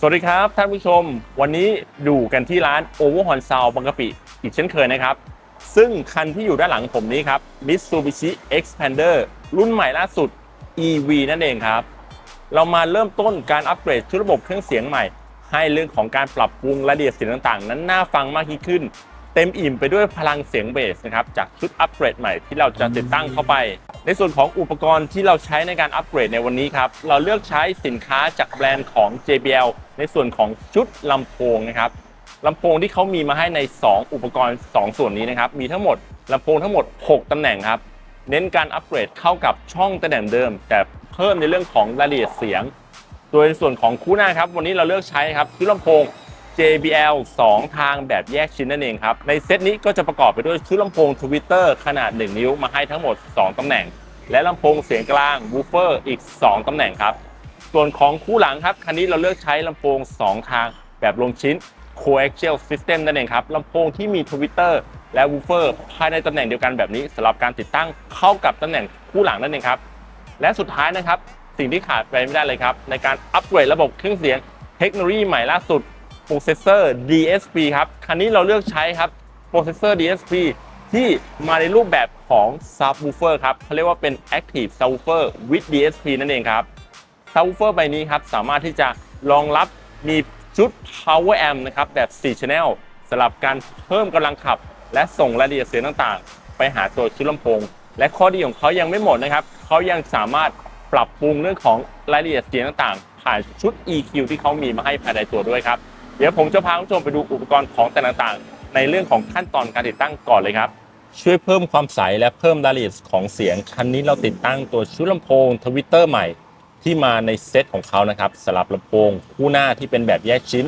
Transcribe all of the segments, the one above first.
สวัสดีครับท่านผู้ชม วันนี้อยู่กันที่ร้าน Overhorn Sound บางกะปิอีกเช่นเคยนะครับ ซึ่งคันที่อยู่ด้านหลังผมนี้ครับ Mitsubishi Xpander รุ่นใหม่ล่าสุด EV นั่นเองครับ เรามาเริ่มต้นการอัปเกรดชุดระบบเครื่องเสียงใหม่ ให้เรื่องของการปรับปรุงรายละเอียดเสียงต่างๆ นั้นน่าฟังมากยิ่งขึ้น เต็มอิ่มไปด้วยพลังเสียงเบสนะครับจากชุดอัปเกรดใหม่ที่เราจะติดตั้งเข้าไป ในส่วนของอุปกรณ์ที่เราใช้ในการอัปเกรดในวันนี้ครับเราเลือกใช้สินค้าจากแบรนด์ของ JBL ในส่วนของชุดลำโพงนะครับลำโพงที่เขามีมาให้ใน 2 อุปกรณ์ 2 ส่วนนี้นะครับมีทั้งหมดลำโพงทั้งหมด 6ตำแหน่งครับเน้นการอัปเกรดเข้ากับช่องตำแหน่งเดิม แต่เพิ่มในเรื่องของรายละเอียดเสียง โดยในส่วนของคู่หน้าครับวันนี้เราเลือกใช้ครับชุดลำโพง JBL 2 ทางแบบแยกชิ้นนั่นเองครับ ในเซตนี้ก็จะประกอบไปด้วยชุดลำโพง Twitter ขนาด 1 นิ้วมาให้ทั้งหมด 2ตำแหน่ง และลำโพงเสียงกลางวูเฟอร์อีก 2ตำแหน่งครับ ส่วนของคู่หลังครับ คันนี้เราเลือกใช้ลำโพง 2 ทางแบบรวมชิ้น Coaxial System นั่นเองครับลำโพงที่มี Twitter และวูเฟอร์ภายในตำแหน่งเดียวกันแบบนี้สำหรับการติดตั้งเข้ากับตำแหน่งคู่หลังนั่นเองครับ และสุดท้ายนะครับ สิ่งที่ขาดไปไม่ได้เลยครับ ในการอัปเกรดระบบเครื่องเสียงเทคโนโลยีใหม่ล่าสุดโปรเซสเซอร์ DSP ครับ คันนี้เราเลือกใช้ครับโปรเซสเซอร์ DSP ที่มาในรูปแบบของ Subwoofer ครับเขาเรียกว่าเป็น Active Subwoofer with DSP นั่นเองครับ Subwoofer ใบนี้ครับสามารถที่จะรองรับมีชุด Power Amp นะครับแบบ 4 Channel สำหรับการเพิ่มกำลังขับ และส่งรายละเอียดเสียงต่างๆ ไปหาตัวชุดลำโพง และข้อดีของเขายังไม่หมดนะครับเขายังสามารถปรับปรุงเรื่องของรายละเอียดเสียงต่างๆ ผ่านชุด EQ ที่เขามีมาให้ภายในตัวด้วยครับ เดี๋ยวผมจะพาคุณผู้ชมไปดูอุปกรณ์ของแต่ละต่างๆ ในเรื่องของขั้นตอนการติดตั้งก่อนเลยครับ ช่วยเพิ่มความใสและเพิ่มรายละเอียดของเสียง คันนี้เราติดตั้งตัวชุดลำโพงทวิตเตอร์ใหม่ ที่มาในเซตของเขานะครับสลับลำโพงคู่หน้าที่เป็นแบบแยกชิ้น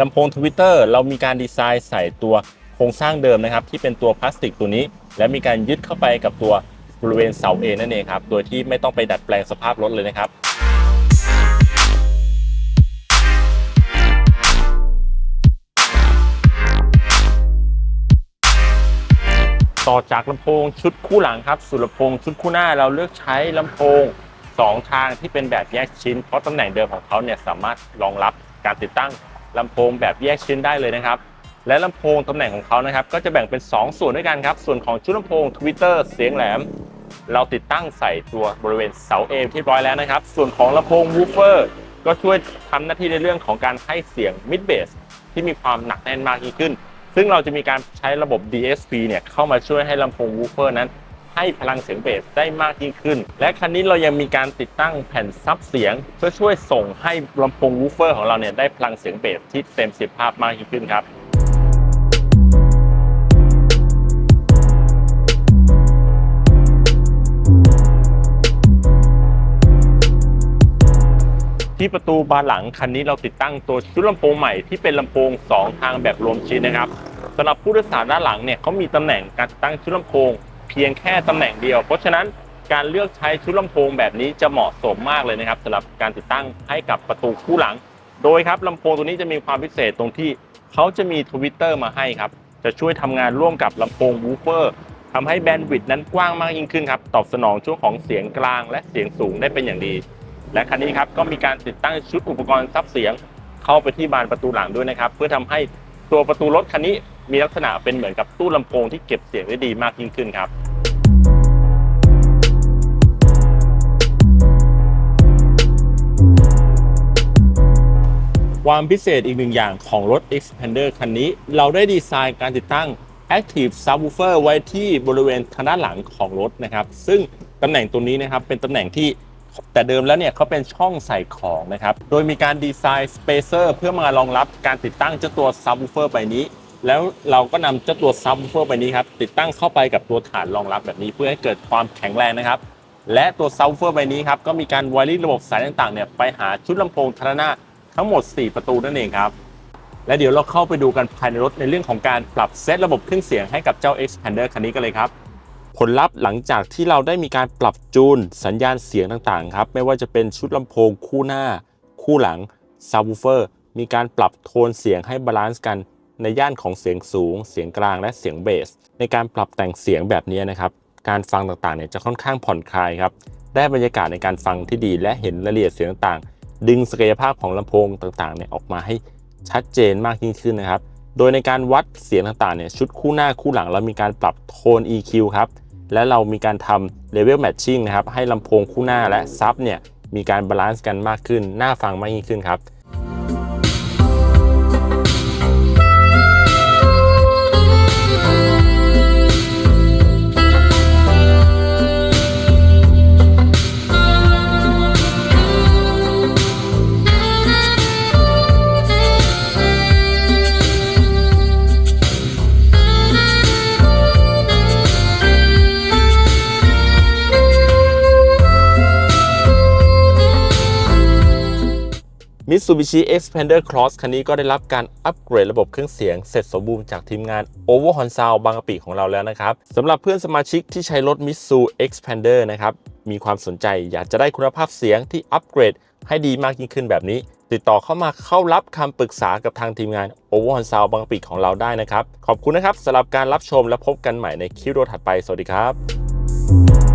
ลำโพงทวิตเตอร์เรามีการดีไซน์ใส่ตัวโครงสร้างเดิมนะครับ ที่เป็นตัวพลาสติกตัวนี้ และมีการยึดเข้าไปกับตัวบริเวณเสาเอนั่นเองครับ โดยที่ไม่ต้องไปดัดแปลงสภาพรถเลยนะครับต่อจากลำโพงชุดคู่หลังครับสู่ลำโพงชุดคู่หน้าเราเลือกใช้ลำโพง 2ทางที่เป็นแบบแยกชิ้น เพราะตำแหน่งเดิมของเขาเนี่ยสามารถรองรับการติดตั้งลำโพงแบบแยกชิ้นได้เลยนะครับ และลำโพงตำแหน่งของเขานะครับ ก็จะแบ่งเป็น 2 ส่วนด้วยกันครับ ส่วนของชุดลำโพง Twitter เสียงแหลม เราติดตั้งใส่ตัวบริเวณเสาเอที่ร้อยแล้วนะครับ ส่วนของลำโพงวูฟเฟอร์ก็ช่วยทำหน้าที่ในเรื่องของการให้เสียงมิดเบสที่มีความหนักแน่นมากยิ่งขึ้น ซึ่งเราจะมีการใช้ระบบ DSP เนี่ยเข้ามาช่วยให้ลำโพงวูฟเฟอร์นั้น ให้พลังเสียงเบสได้มากยิ่งขึ้น และคันนี้เรายังมีการติดตั้งแผ่นซับเสียง เพื่อช่วยส่งให้ลำโพงวูฟเฟอร์ของเราเนี่ยได้พลังเสียงเบสที่เต็มสิทธิภาพมากยิ่งขึ้นครับที่ประตูบานหลังคันนี้เราติดตั้งตัวชุดลำโพงใหม่ที่เป็นลำโพง 2 ทางแบบรวมชิ้นนะครับสำหรับผู้โดยสารด้านหลังเนี่ยเขามีตำแหน่งการติดตั้งชุดลำโพง เพียงแค่ตำแหน่งเดียว เพราะฉะนั้นการเลือกใช้ชุดลำโพงแบบนี้จะเหมาะสมมากเลยนะครับสำหรับการติดตั้งให้กับประตูคู่หลัง โดยครับลำโพงตัวนี้จะมีความพิเศษตรงที่เขาจะมีทวิตเตอร์มาให้ครับ จะช่วยทำงานร่วมกับลำโพงวูเฟอร์ทำให้แบนด์วิดต์นั้นกว้างมากยิ่งขึ้นครับ ตอบสนองช่วงของเสียงกลางและเสียงสูงได้เป็นอย่างดี และคันนี้ครับก็มีการติดตั้งชุดอุปกรณ์ซับเสียง เข้าไปที่บานประตูหลังด้วยนะครับ เพื่อทำให้ตัวประตูรถคันนี้ มีลักษณะเป็นเหมือนกับตู้ลำโพงที่เก็บเสียงได้ดีมากยิ่งขึ้นครับ ความพิเศษอีกหนึ่งอย่างของรถ expander คันนี้ เราได้ดีไซน์การติดตั้ง Active Subwoofer ไว้ที่บริเวณทางด้านหลังของรถนะครับ ซึ่งตำแหน่งตัวนี้นะครับเป็นตำแหน่งที่แต่เดิมแล้วเนี่ยเขาเป็นช่องใส่ของนะครับ โดยมีการดีไซน์ Spacer เพื่อมารองรับการติดตั้งเจ้าตัว Subwoofer ใบนี้ แล้วเราก็นำเจ้าตัว Subwoofer ใบนี้ครับติดตั้งเข้าไปกับตัวฐานรองรับแบบนี้เพื่อให้เกิดความแข็งแรงนะครับ และตัว Subwoofer ใบนี้ครับก็มีการไวริ่งระบบสายต่างๆเนี่ยไปหาชุดลำโพงทางด้านาทั้งหมด 4 ประตูนั่นเองครับและเดี๋ยวเราเข้าไปดูกันภายในรถในเรื่องของการปรับเซตระบบเครื่องเสียงให้กับเจ้า Expander คันนี้กันเลยครับผลลัพธ์หลังจากที่เราได้มีการปรับจูนสัญญาณเสียงต่างๆครับไม่ว่าจะเป็นชุดลำโพงคู่หน้า คู่หลัง Subwoofer มีการปรับโทนเสียงให้บาลานซ์กัน ในย่านของเสียงสูง เสียงกลางและเสียงเบส ในการปรับแต่งเสียงแบบนี้นะครับ การฟังต่างๆเนี่ยจะค่อนข้างผ่อนคลายครับ ได้บรรยากาศในการฟังที่ดีและเห็นรายละเอียดเสียงต่างๆ ดึงศักยภาพของลำโพงต่างๆเนี่ยออกมาให้ชัดเจนมากยิ่งขึ้นนะครับ โดยในการวัดเสียงต่างๆเนี่ยชุดคู่หน้าคู่หลังเรามีการปรับโทน EQ ครับ และเรามีการทำ level matching นะครับ ให้ลำโพงคู่หน้าและซับเนี่ยมีการบาลานซ์กันมากขึ้น น่าฟังมากยิ่งขึ้นครับ Mitsubishi Xpander Cross คันนี้ก็ได้รับการอัปเกรดระบบเครื่องเสียงเสร็จสมบูรณ์จากทีมงาน Overhorn Sound บางกะปิของเราแล้วนะครับสำหรับเพื่อนสมาชิกที่ใช้รถ Mitsu Xpander นะครับมีความสนใจอยากจะได้คุณภาพเสียงที่อัปเกรดให้ดีมากยิ่งขึ้นแบบนี้ ติดต่อเข้ามาเข้ารับคำปรึกษากับทางทีมงาน Overhorn Sound บางกะปิของเราได้นะครับ ขอบคุณนะครับสำหรับการรับชมและพบกันใหม่ในคลิปวิดีโอถัดไปสวัสดีครับ